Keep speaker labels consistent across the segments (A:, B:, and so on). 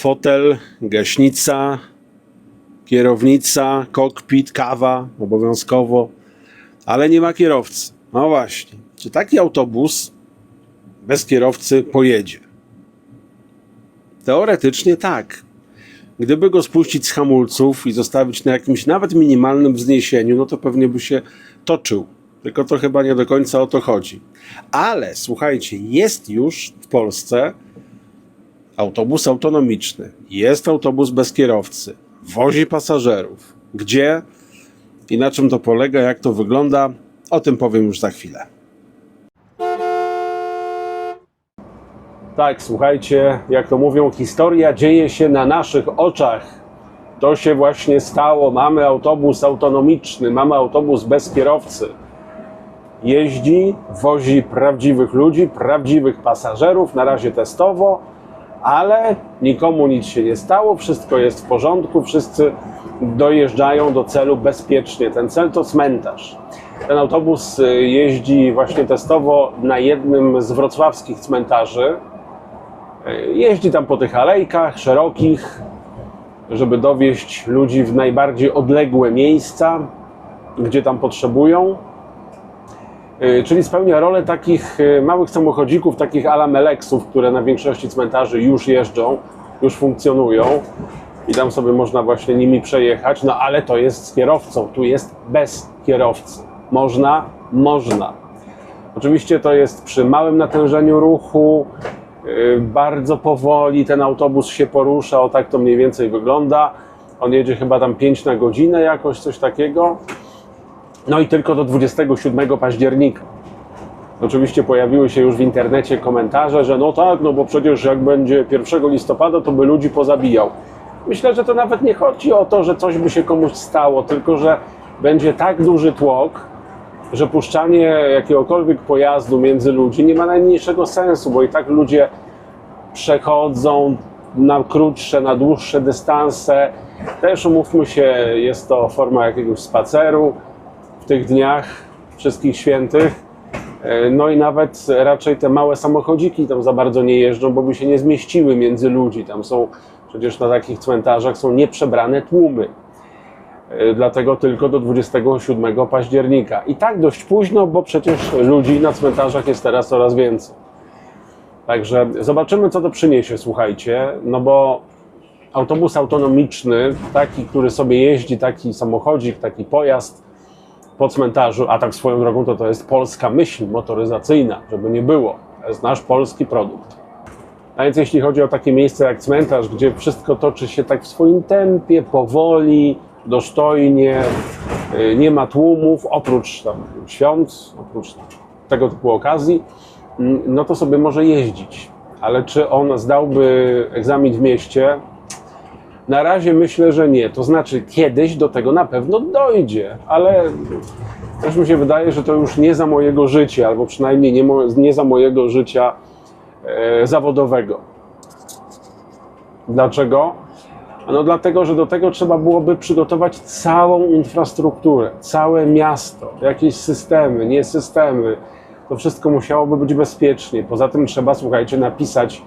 A: fotel, gaśnica, kierownica, kokpit, kawa obowiązkowo, ale nie ma kierowcy. No właśnie, czy taki autobus bez kierowcy pojedzie? Teoretycznie tak. Gdyby go spuścić z hamulców i zostawić na jakimś nawet minimalnym wzniesieniu, no to pewnie by się toczył. Tylko to chyba nie do końca o to chodzi. Ale słuchajcie, jest już w Polsce autobus autonomiczny, jest autobus bez kierowcy, wozi pasażerów. Gdzie i na czym to polega, jak to wygląda, o tym powiem już za chwilę. Tak, słuchajcie, jak to mówią, historia dzieje się na naszych oczach. To się właśnie stało. Mamy autobus autonomiczny, mamy autobus bez kierowcy. Jeździ, wozi prawdziwych ludzi, prawdziwych pasażerów, na razie testowo, ale nikomu nic się nie stało, wszystko jest w porządku, wszyscy dojeżdżają do celu bezpiecznie. Ten cel to cmentarz. Ten autobus y, jeździ właśnie testowo na jednym z wrocławskich cmentarzy. Y, Jeździ tam po tych alejkach szerokich, żeby dowieść ludzi w najbardziej odległe miejsca, gdzie tam potrzebują. Y, Czyli spełnia rolę takich y, małych samochodzików, takich ala Meleksów, które na większości cmentarzy już jeżdżą, już funkcjonują i tam sobie można właśnie nimi przejechać, no ale to jest z kierowcą, tu jest bez kierowcy. Można? Można. Oczywiście to jest przy małym natężeniu ruchu, yy, bardzo powoli ten autobus się porusza, o tak to mniej więcej wygląda. On jedzie chyba tam 5 na godzinę jakoś, coś takiego. No i tylko do 27 października. Oczywiście pojawiły się już w internecie komentarze, że no tak, no bo przecież jak będzie 1 listopada, to by ludzi pozabijał. Myślę, że to nawet nie chodzi o to, że coś by się komuś stało, tylko że będzie tak duży tłok, że puszczanie jakiegokolwiek pojazdu między ludzi nie ma najmniejszego sensu, bo i tak ludzie przechodzą na krótsze, na dłuższe dystanse. Też umówmy się, jest to forma jakiegoś spaceru w tych dniach wszystkich świętych. E, No i nawet raczej te małe samochodziki tam za bardzo nie jeżdżą, bo by się nie zmieściły między ludzi. Tam są przecież na takich cmentarzach są nieprzebrane tłumy. E, Dlatego tylko do 27 października. I tak dość późno, bo przecież ludzi na cmentarzach jest teraz coraz więcej. Także zobaczymy, co to przyniesie, słuchajcie. No bo autobus autonomiczny, taki, który sobie jeździ, taki samochodzik, taki pojazd po cmentarzu, a tak swoją drogą to to jest polska myśl motoryzacyjna, żeby nie było. To jest nasz polski produkt. A więc jeśli chodzi o takie miejsce jak cmentarz, gdzie wszystko toczy się tak w swoim tempie, powoli, dostojnie, y, nie ma tłumów, oprócz tam świąt, oprócz tego typu okazji, mm, no to sobie może jeździć. Ale czy on zdałby egzamin w mieście? Na razie myślę, że nie. To znaczy, kiedyś do tego na pewno dojdzie, ale też mi się wydaje, że to już nie za mojego życia, albo przynajmniej nie, mo- nie za mojego życia e, zawodowego. Dlaczego? No dlatego, że do tego trzeba byłoby przygotować całą infrastrukturę, całe miasto, jakieś systemy, nie systemy. To wszystko musiałoby być bezpiecznie. Poza tym trzeba, słuchajcie, napisać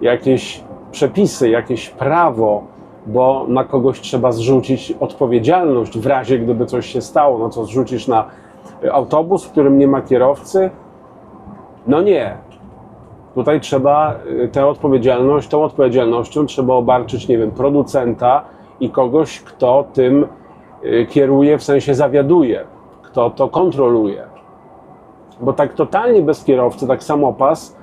A: jakieś przepisy, jakieś prawo, bo na kogoś trzeba zrzucić odpowiedzialność w razie, gdyby coś się stało. No co, zrzucisz na autobus, w którym nie ma kierowcy? No nie. Tutaj trzeba y, tę odpowiedzialność, tą odpowiedzialnością trzeba obarczyć, nie wiem, producenta i kogoś, kto tym y, kieruje, w sensie zawiaduje, kto to kontroluje. Bo tak totalnie bez kierowcy, tak samopas,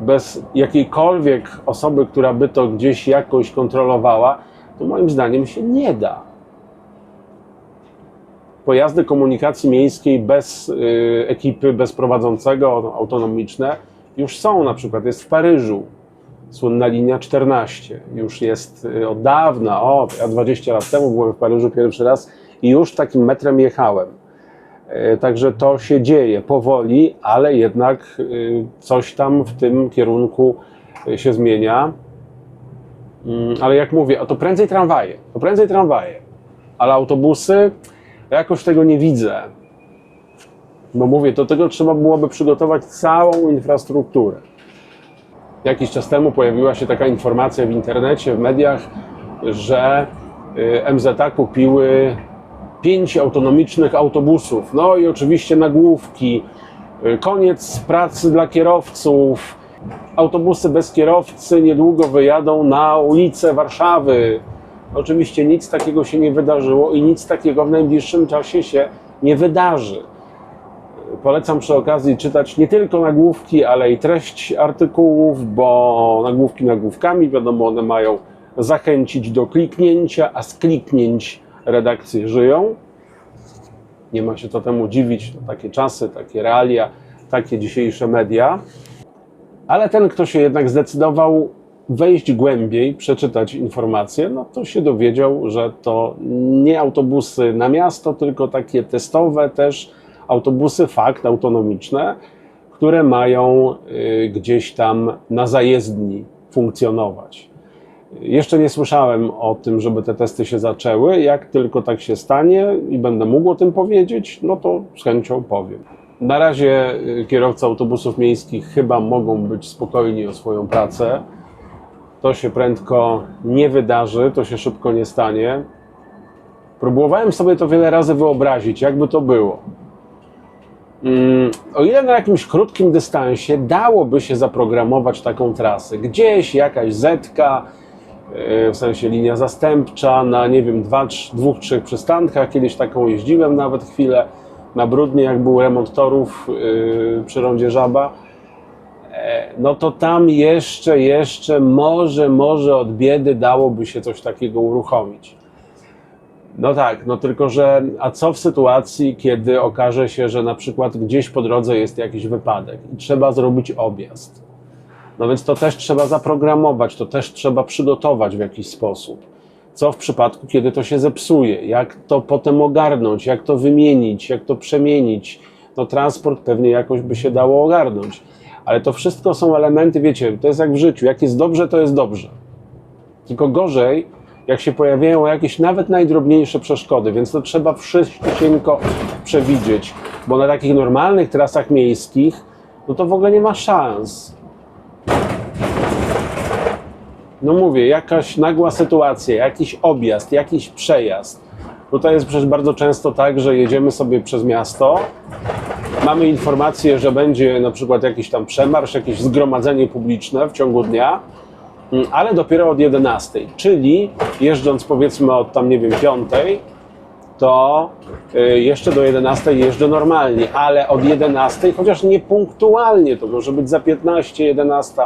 A: bez jakiejkolwiek osoby, która by to gdzieś jakoś kontrolowała, to moim zdaniem się nie da. Pojazdy komunikacji miejskiej bez y, ekipy, bez prowadzącego, no, autonomiczne, już są. Na przykład jest w Paryżu słynna linia 14. Już jest y, od dawna, o, ja 20 lat temu byłem w Paryżu pierwszy raz i już takim metrem jechałem. E, Także to się dzieje powoli, ale jednak y, coś tam w tym kierunku y, się zmienia. Mm, Ale jak mówię, to prędzej tramwaje, to prędzej tramwaje, ale autobusy jakoś tego nie widzę. Bo mówię, do tego trzeba byłoby przygotować całą infrastrukturę. Jakiś czas temu pojawiła się taka informacja w internecie, w mediach, że y, MZA kupiły pięć autonomicznych autobusów. No i oczywiście nagłówki. y, Koniec pracy dla kierowców. Autobusy bez kierowcy niedługo wyjadą na ulice Warszawy. Oczywiście nic takiego się nie wydarzyło i nic takiego w najbliższym czasie się nie wydarzy. Polecam przy okazji czytać nie tylko nagłówki, ale i treść artykułów, bo nagłówki nagłówkami, wiadomo, one mają zachęcić do kliknięcia, a z kliknięć redakcje żyją. Nie ma się co temu dziwić, to takie czasy, takie realia, takie dzisiejsze media. Ale ten, kto się jednak zdecydował wejść głębiej, przeczytać informacje, no to się dowiedział, że to nie autobusy na miasto, tylko takie testowe też autobusy fakt autonomiczne, które mają y, gdzieś tam na zajezdni funkcjonować. Jeszcze nie słyszałem o tym, żeby te testy się zaczęły. Jak tylko tak się stanie i będę mógł o tym powiedzieć, no to z chęcią powiem. Na razie y, kierowcy autobusów miejskich chyba mogą być spokojni o swoją pracę. To się prędko nie wydarzy, to się szybko nie stanie. Próbowałem sobie to wiele razy wyobrazić, jakby to było. Mm, O ile na jakimś krótkim dystansie dałoby się zaprogramować taką trasę, gdzieś jakaś zetka, yy, w sensie linia zastępcza na nie wiem, dwa, trz- dwóch, trzech przystankach, kiedyś taką jeździłem nawet chwilę na Brudnie, jak był remont torów yy, przy rondzie Żaba, E, no to tam jeszcze, jeszcze może, może od biedy dałoby się coś takiego uruchomić. No tak, no tylko że, a co w sytuacji, kiedy okaże się, że na przykład gdzieś po drodze jest jakiś wypadek i trzeba zrobić objazd? No więc to też trzeba zaprogramować, to też trzeba przygotować w jakiś sposób. Co w przypadku, kiedy to się zepsuje? Jak to potem ogarnąć? Jak to wymienić? Jak to przemienić? No transport pewnie jakoś by się dało ogarnąć. Ale to wszystko są elementy, wiecie, to jest jak w życiu. Jak jest dobrze, to jest dobrze. Tylko gorzej, jak się pojawiają jakieś nawet najdrobniejsze przeszkody, więc to trzeba wszystko przewidzieć, bo na takich normalnych trasach miejskich, no to w ogóle nie ma szans. No mówię, jakaś nagła sytuacja, jakiś objazd, jakiś przejazd. Tutaj jest przecież bardzo często tak, że jedziemy sobie przez miasto, mamy informację, że będzie na przykład jakiś tam przemarsz, jakieś zgromadzenie publiczne w ciągu dnia, mm, ale dopiero od 11, czyli jeżdżąc powiedzmy od tam, nie wiem, 5, to y, jeszcze do 11 jeżdżę normalnie, ale od 11, chociaż nie punktualnie, to może być za 15, 11,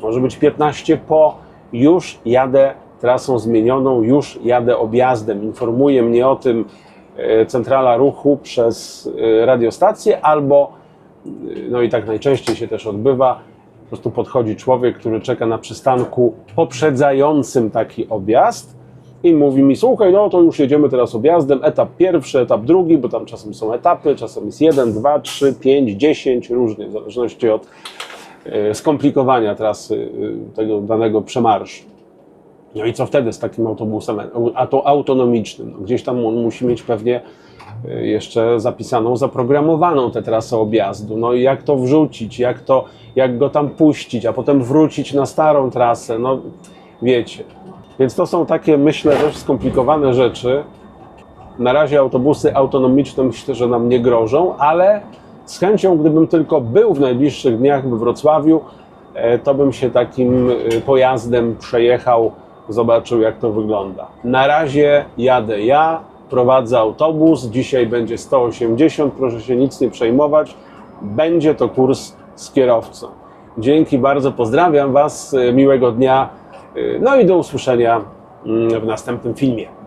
A: może być 15 po, już jadę trasą zmienioną, już jadę objazdem. Informuje mnie o tym y, centrala ruchu przez y, radiostację albo, y, no i tak najczęściej się też odbywa, po prostu podchodzi człowiek, który czeka na przystanku poprzedzającym taki objazd i mówi mi, słuchaj, no to już jedziemy teraz objazdem, etap pierwszy, etap drugi, bo tam czasem są etapy, czasem jest jeden, dwa, trzy, pięć, dziesięć, różnie, w zależności od e, skomplikowania trasy e, tego danego przemarszu. No i co wtedy z takim autobusem, a to autonomicznym? No gdzieś tam on musi mieć pewnie e, jeszcze zapisaną, zaprogramowaną tę trasę objazdu. No i jak to wrzucić, jak, to, jak go tam puścić, a potem wrócić na starą trasę, no wiecie. Więc to są takie, myślę, dość skomplikowane rzeczy. Na razie autobusy autonomiczne myślę, że nam nie grożą, ale z chęcią, gdybym tylko był w najbliższych dniach we Wrocławiu, e, to bym się takim e, pojazdem przejechał, zobaczył jak to wygląda. Na razie jadę ja, prowadzę autobus, dzisiaj będzie 180, proszę się nic nie przejmować, będzie to kurs z kierowcą. Dzięki bardzo, pozdrawiam Was, e, miłego dnia, no i do usłyszenia mm, w następnym filmie.